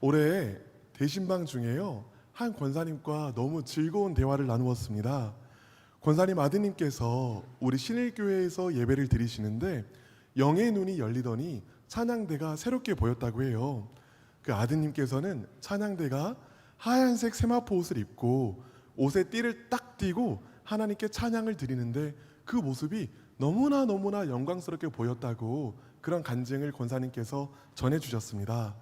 올해 대신방 중에요 한 권사님과 너무 즐거운 대화를 나누었습니다. 권사님 아드님께서 우리 신일교회에서 예배를 드리시는데 영의 눈이 열리더니 찬양대가 새롭게 보였다고 해요. 그 아드님께서는 찬양대가 하얀색 세마포 옷을 입고 옷에 띠를 딱 띠고 하나님께 찬양을 드리는데 그 모습이 너무나 너무나 영광스럽게 보였다고 그런 간증을 권사님께서 전해 주셨습니다.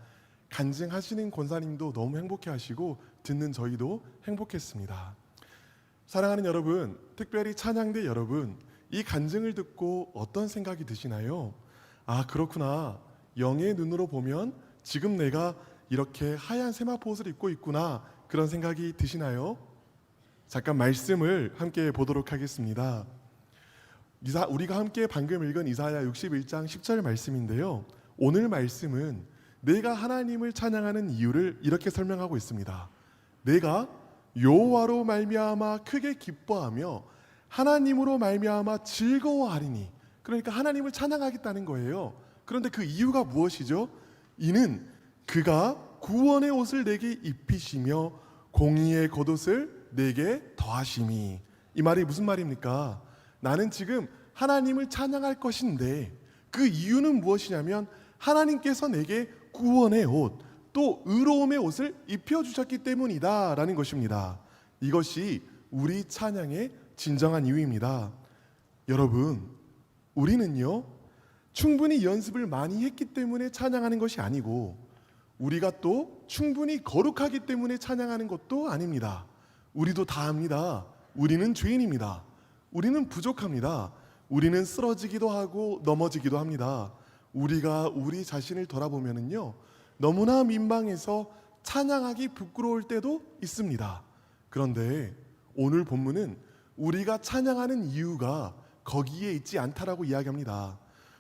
간증하시는 권사님도 너무 행복해 하시고 듣는 저희도 행복했습니다. 사랑하는 여러분, 특별히 찬양대 여러분, 이 간증을 듣고 어떤 생각이 드시나요? 아, 그렇구나. 영의 눈으로 보면 지금 내가 이렇게 하얀 세마포 옷을 입고 있구나. 그런 생각이 드시나요? 잠깐 말씀을 함께 보도록 하겠습니다. 우리가 함께 방금 읽은 이사야 61장 10절 말씀인데요. 오늘 말씀은 내가 하나님을 찬양하는 이유를 이렇게 설명하고 있습니다. 내가 여호와로 말미암아 크게 기뻐하며 하나님으로 말미암아 즐거워하리니 그러니까 하나님을 찬양하겠다는 거예요. 그런데 그 이유가 무엇이죠? 이는 그가 구원의 옷을 내게 입히시며 공의의 겉옷을 내게 더하심이 이 말이 무슨 말입니까? 나는 지금 하나님을 찬양할 것인데 그 이유는 무엇이냐면 하나님께서 내게 구원의 옷, 또 의로움의 옷을 입혀 주셨기 때문이다라는 것입니다. 이것이 우리 찬양의 진정한 이유입니다. 여러분, 우리는요. 충분히 연습을 많이 했기 때문에 찬양하는 것이 아니고 우리가 또 충분히 거룩하기 때문에 찬양하는 것도 아닙니다. 우리도 다 합니다. 우리는 죄인입니다. 우리는 부족합니다. 우리는 쓰러지기도 하고 넘어지기도 합니다. 우리가 우리 자신을 돌아보면은요. 너무나 민망해서 찬양하기 부끄러울 때도 있습니다. 그런데 오늘 본문은 우리가 찬양하는 이유가 거기에 있지 않다라고 이야기합니다.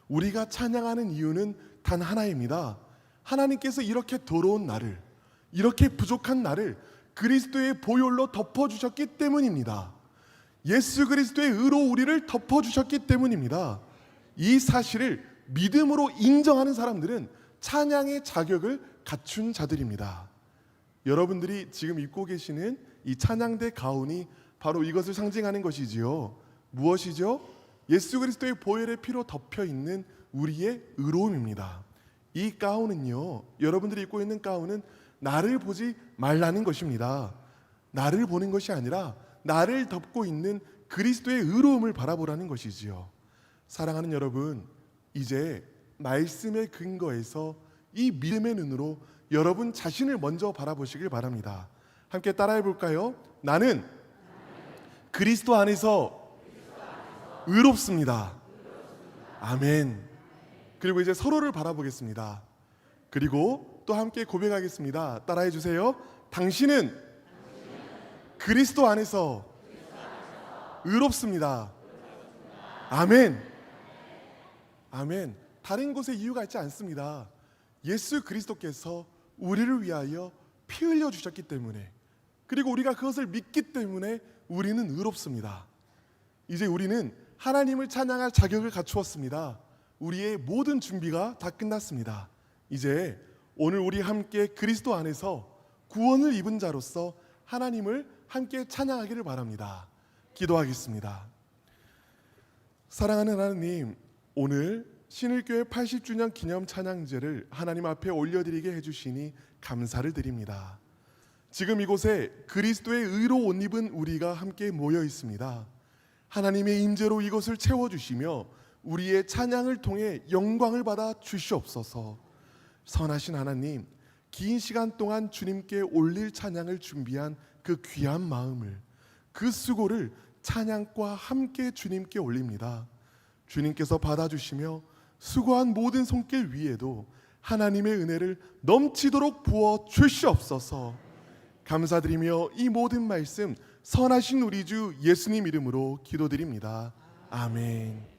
우리가 찬양하는 이유는 단 하나입니다. 하나님께서 이렇게 더러운 나를, 이렇게 부족한 나를 그리스도의 보혈로 덮어주셨기 때문입니다. 예수 그리스도의 의로 우리를 덮어주셨기 때문입니다. 이 사실을 믿음으로 인정하는 사람들은 찬양의 자격을 갖춘 자들입니다. 여러분들이 지금 입고 계시는 이 찬양대 가운이 바로 이것을 상징하는 것이지요. 무엇이죠? 예수 그리스도의 보혈의 피로 덮여 있는 우리의 의로움입니다. 이 가운은요, 여러분들이 입고 있는 가운은 나를 보지 말라는 것입니다. 나를 보는 것이 아니라 나를 덮고 있는 그리스도의 의로움을 바라보라는 것이지요. 사랑하는 여러분, 이제 말씀의 근거에서 이 믿음의 눈으로 여러분 자신을 먼저 바라보시길 바랍니다. 함께 따라해 볼까요? 나는 그리스도 안에서 의롭습니다. 아멘. 그리고 이제 서로를 바라보겠습니다. 그리고 또 함께 고백하겠습니다. 따라해 주세요. 당신은 그리스도 안에서 의롭습니다. 아멘. 아멘. 다른 곳에 이유가 있지 않습니다. 예수 그리스도께서 우리를 위하여 피 흘려 주셨기 때문에 그리고 우리가 그것을 믿기 때문에 우리는 의롭습니다. 이제 우리는 하나님을 찬양할 자격을 갖추었습니다. 우리의 모든 준비가 다 끝났습니다. 이제 오늘 우리 함께 그리스도 안에서 구원을 입은 자로서 하나님을 함께 찬양하기를 바랍니다. 기도하겠습니다. 사랑하는 하나님, 오늘 신일교회 80주년 기념 찬양제를 하나님 앞에 올려드리게 해주시니 감사를 드립니다. 지금 이곳에 그리스도의 의로 옷 입은 우리가 함께 모여 있습니다. 하나님의 임재로 이곳을 채워주시며 우리의 찬양을 통해 영광을 받아 주시옵소서. 선하신 하나님, 긴 시간 동안 주님께 올릴 찬양을 준비한 그 귀한 마음을 그 수고를 찬양과 함께 주님께 올립니다. 주님께서 받아주시며 수고한 모든 손길 위에도 하나님의 은혜를 넘치도록 부어 주시옵소서. 감사드리며 이 모든 말씀 선하신 우리 주 예수님 이름으로 기도드립니다. 아멘.